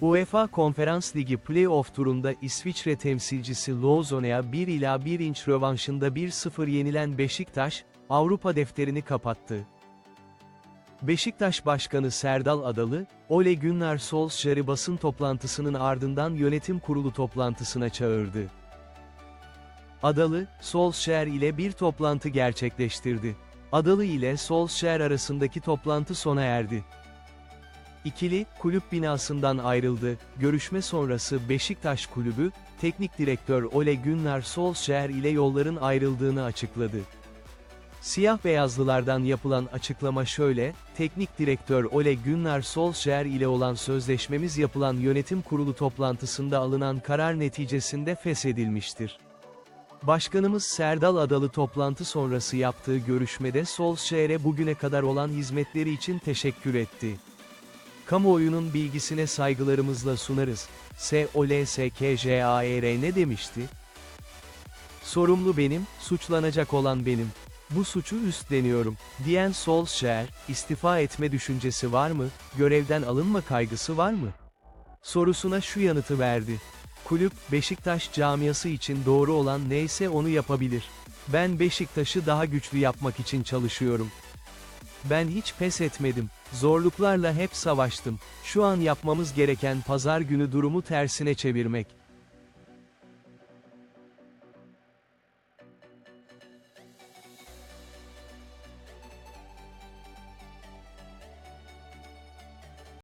UEFA Konferans Ligi Play-off turunda İsviçre temsilcisi Lausanne'a 1 ila 1 inç rövanşında 1-0 yenilen Beşiktaş, Avrupa defterini kapattı. Beşiktaş Başkanı Serdal Adalı, Ole Gunnar Solskjaer'i basın toplantısının ardından yönetim kurulu toplantısına çağırdı. Adalı, Solskjaer ile bir toplantı gerçekleştirdi. Adalı ile Solskjaer arasındaki toplantı sona erdi. İkili, kulüp binasından ayrıldı. Görüşme sonrası Beşiktaş Kulübü, teknik direktör Ole Gunnar Solskjaer ile yolların ayrıldığını açıkladı. Siyah beyazlılardan yapılan açıklama şöyle, teknik direktör Ole Gunnar Solskjaer ile olan sözleşmemiz yapılan yönetim kurulu toplantısında alınan karar neticesinde feshedilmiştir. Başkanımız Serdal Adalı toplantı sonrası yaptığı görüşmede Solskjaer'e bugüne kadar olan hizmetleri için teşekkür etti. Kamuoyunun bilgisine saygılarımızla sunarız. S. O. L. S. K. J. A. E. R. ne demişti? Sorumlu benim, suçlanacak olan benim. Bu suçu üstleniyorum, diyen Solskjaer, istifa etme düşüncesi var mı, görevden alınma kaygısı var mı? Sorusuna şu yanıtı verdi. Kulüp, Beşiktaş camiası için doğru olan neyse onu yapabilir. Ben Beşiktaş'ı daha güçlü yapmak için çalışıyorum. Ben hiç pes etmedim. Zorluklarla hep savaştım. Şu an yapmamız gereken pazar günü durumu tersine çevirmek.